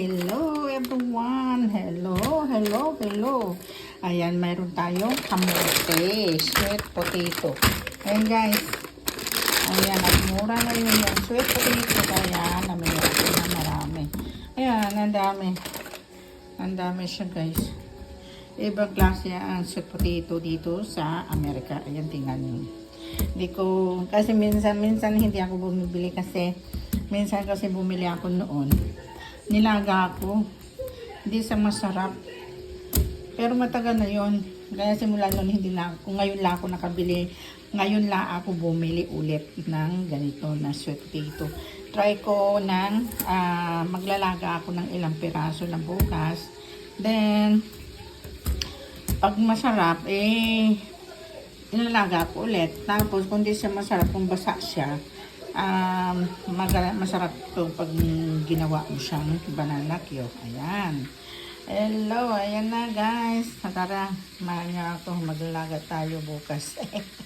hello everyone. Hello, hello, hello. Ayan, mayroon tayong kamote, sweet potato. Ayan guys. Ayan, at mura na yun yung sweet potato. Kaya namili na marami. Ayan, ang dami. Ang dami siya guys. Ibang klase ang sweet potato dito sa Amerika. Ayan, tingnan nyo. Hindi ko, kasi minsan, minsan hindi ako bumibili kasi minsan kasi bumili ako noon. Nilaga ako. Hindi sa masarap. Pero matagal na yon Kaya simula noon hindi na ako, ngayon lang ako nakabili. Ngayon lang ako bumili ulit ng ganito na sweet potato. Try ko ng ah, maglalaga ako ng ilang piraso na bukas. Then, pag masarap, eh, inalaga ko ulit. Tapos, kung di siya masarap, kung basa siya, um, masarap to pag ginawa mo siyang banana cue. Ayan. Hello, ayan na guys. Tara, niya ako. Maglalaga tayo bukas.